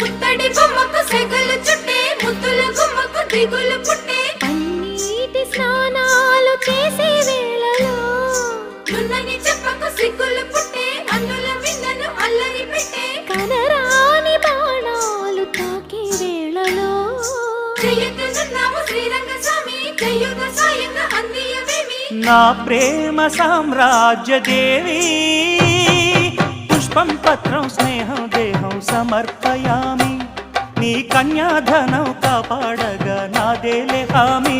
పుత్తడి బొమ్మకు సెగలు చుట్టే ముద్దుల గుమ్మకు దిగులు పుట్టే. పన్నీటి స్నానాలు చేసే వేళలో నున్నని చెప్పకు సిగ్గులు పుట్టే అన్నుల విన్నను అల్లరి పెట్టే. కనరాని బాణాలు తాకే వేళలో చెయ్యకనున్నావు శ్రీరంగ స్వామి చెయ్యుగ సాయంగా అందియవేమి. నా ప్రేమ సామ్రాజ్య దేవి పుష్పం పత్రం స్నేహం దేహం సమర్పయామి. నీ కన్యాధనం కాపాడగా నాదేలే హామీ.